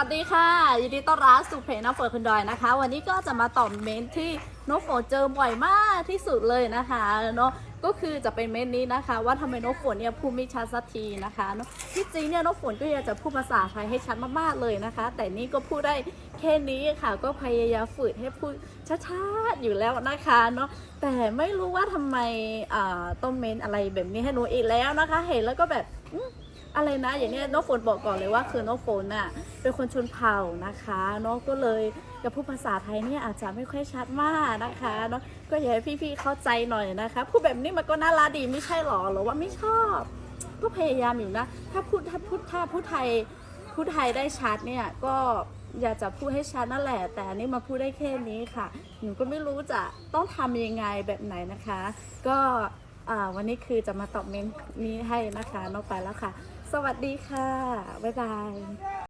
วัสดีค่ะยินดีต้อนรับสู่เพจน้องฝนคุณดอยนะคะ วันนี้ก็จะมาตอบเมนที่น้องฝนเจอบ่อยมากที่สุดเลยนะคะเนาะก็คือจะเป็นเมนนี้นะคะ ว่าทำไมน้องฝนเนี่ยพูดไม่ชัดสักทีนะคะเนาะที่จริงเนี่ยน้องฝนก็อยากจะพูดภาษาไทยให้ชัดมากๆเลยนะคะ แต่นี่ก็พูดได้แค่นี้ค่ะ ก็พยายามฝึกให้พูดช้าๆอยู่แล้วนะคะเนาะแต่ไม่รู้ว่าทำไมอ่าต้องเมนอะไรแบบนี้ให้หนูอีกแล้วนะคะ เห็นแล้วก็แบบ อะไรนะ อย่างเนี้ยน้องฝนบอกก่อนเลยว่าคือน้องฝนน่ะเป็นคนชนเผ่านะคะน้องก็เลยกับพูดภาษาไทยเนี่ยอาจจะไม่ค่อยชัดมากนะคะเนาะก็อยากให้พี่ๆเข้าใจหน่อยนะคะพูดแบบนี้มันก็น่ารักดีไม่ใช่หรอหรือว่าไม่ชอบ ก็พยายามอยู่นะ ถ้าพูดถ้าพูดถ้าพูดไทยพูดไทยได้ชัดเนี่ยก็อยากจะพูดให้ชัดนั่นแหละ แต่อันนี้มาพูดได้แค่นี้ค่ะ หนูก็ไม่รู้จะต้องทำยังไงแบบไหนนะคะ ก็ วันนี้คือจะมาตอบเมนต์นี้ให้นะคะนกไปแล้วค่ะ สวัสดีค่ะ บ๊ายบาย